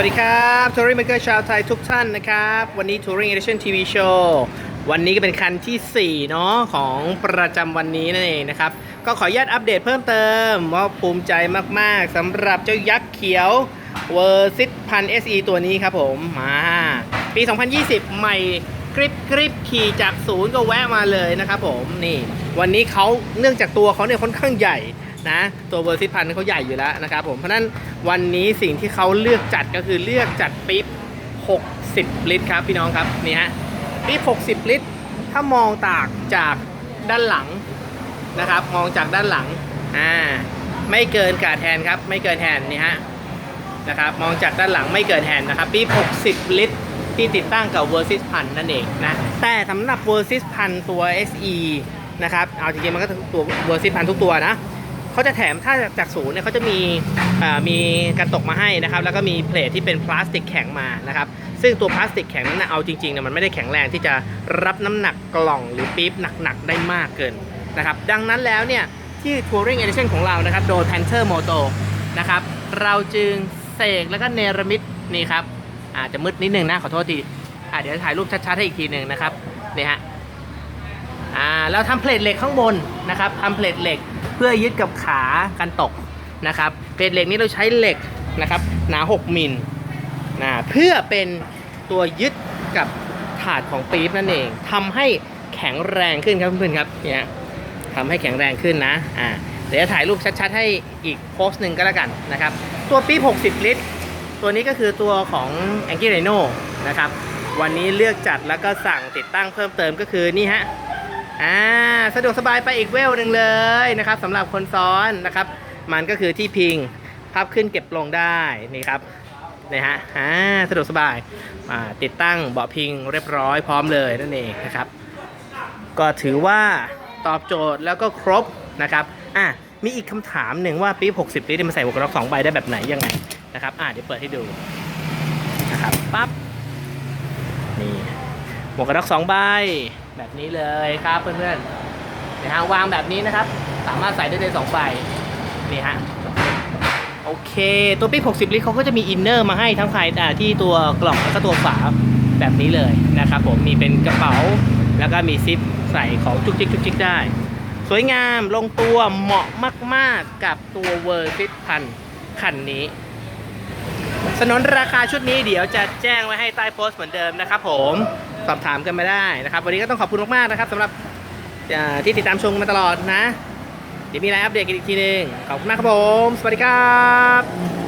วัสดีครับทัวริงเมเกอร์ชาวไทยทุกท่านนะครับ วันนี้ Touring Edition TV Show วันนี้ก็เป็นคันที่ 4 เนาะของประจำวันนี้นั่นเองนะครับ ก็ขออนุญาตอัปเดตเพิ่มเติมว่าภูมิใจมากๆสำหรับเจ้ายักษ์เขียวเวอร์ซิตพัน SE ตัวนี้ครับผมมาปี 2020 ใหม่กริบกริบขี่จากศูนย์ก็แวะมาเลยนะครับผมนี่ วันนี้เขาเนื่องจากตัวเขาเนี่ยค่อนข้างใหญ่ นะตัวเวอร์ซิพันเขาใหญ่อยู่แล้วนะครับผมเพราะนั้นวันนี้สิ่งที่เขาเลือกจัดก็คือเลือกจัดปิ๊บ 60 ลิตรครับพี่น้องครับนี่ฮะปิ๊บ 60 ลิตร ถ้ามองตากจากด้านหลังนะครับมองจากด้านหลังอ่าไม่เกินกาดแทนครับไม่เกินแทนนี่ฮะนะครับมองจากด้านหลังไม่เกินแทนนะครับปิ๊บ60 ลิตร ที่ติดตั้งกับ v e r s พันนั่นเองนะแต่สำหรับ v e r s พันตัว SE นะครับเอาจริงๆมันก็ตัว v e r s พันทุกตัวนะ เขาจะแถมถ้าจากศูนย์เนี่ยเขาจะมีมีการตกมาให้นะครับ แล้วก็มีเพลทที่เป็นพลาสติกแข็งมานะครับ ซึ่งตัวพลาสติกแข็งนั้นเอาจริงๆเนี่ยมันไม่ได้แข็งแรงที่จะรับน้ำหนักกล่องหรือปี๊บหนักๆได้มากเกินนะครับ ดังนั้นแล้วเนี่ยที่ Touring Edition ของเรานะครับ โดย Panther Moto นะครับ เราจึงเสกแล้วก็เนรมิตนี่ครับ อาจจะมืดนิดนึงนะขอโทษทีอะเดี๋ยวถ่ายรูปชัดๆให้อีกทีหนึ่งนะครับนี่ฮะอ่าเราทำเพลทเหล็กข้างบนนะครับทำเพลทเหล็ก เพื่อยึดกับขากันตกนะครับเพลทเหล็กนี้เราใช้เหล็กนะครับหนา 6มิลนะเพื่อเป็นตัวยึดกับถาดของปี๊บนั่นเองทำให้แข็งแรงขึ้นครับเพื่อนๆครับเนี่ยทำให้แข็งแรงขึ้นนะอ่าเดี๋ยวจะถ่ายรูปชัดๆ ให้อีกโพสต์หนึ่งก็แล้วกันนะครับ ตัวปี๊บ60 ลิตร ตัวนี้ก็คือตัวของ a n g i r e n o นะครับวันนี้เลือกจัดแล้วก็สั่งติดตั้งเพิ่มเติมก็คือนี่ฮะ อ่าสะดวกสบายไปอีกเวลหนึ่งเลยนะครับสำหรับคนซ้อนนะครับ มันก็คือที่พิงพับขึ้นเก็บลงได้นี่ครับนี่ฮะอ่าสะดวกสบายอ่าติดตั้งเบาะพิงเรียบร้อยพร้อมเลยนั่นเองนะครับ ก็ถือว่าตอบโจทย์แล้วก็ครบนะครับอะมีอีกคำถามหนึ่งว่าปี๊บ60ลิตรมันใส่หมวกกันน็อกสองใบได้แบบไหนยังไงนะครับอะเดี๋ยวเปิดให้ดูนะครับปั๊บนี่ วกกันน็อกสองใบแบบนี้เลยครับเพื่อนๆนะฮะวางแบบนี้นะครับ สามารถใส่ได้เลยสองใบนี่ฮะโอเค ตัวปี๊บ60 ลิตรเขาก็จะมีอินเนอร์มาให้ทั้งภายอ่ที่ตัวกล่องแล้วก็ตัวฝาแบบนี้เลยนะครับผมมีเป็นกระเป๋าแล้วก็มีซิปใส่ของจุกจิกจุกจิกได้ สวยงามลงตัวเหมาะมากๆกับตัวเวอร์ฟิตพันคันนี้ สนนราคาชุดนี้เดี๋ยวจะแจ้งไว้ให้ใต้โพสต์เหมือนเดิมนะครับผม สอบถามกันมาได้นะครับ วันนี้ก็ต้องขอบคุณมากๆนะครับสำหรับที่ติดตามชมมาตลอดนะ เดี๋ยวมีอะไรอัปเดตกันอีกทีหนึงขอบคุณมากครับผม สวัสดีครับ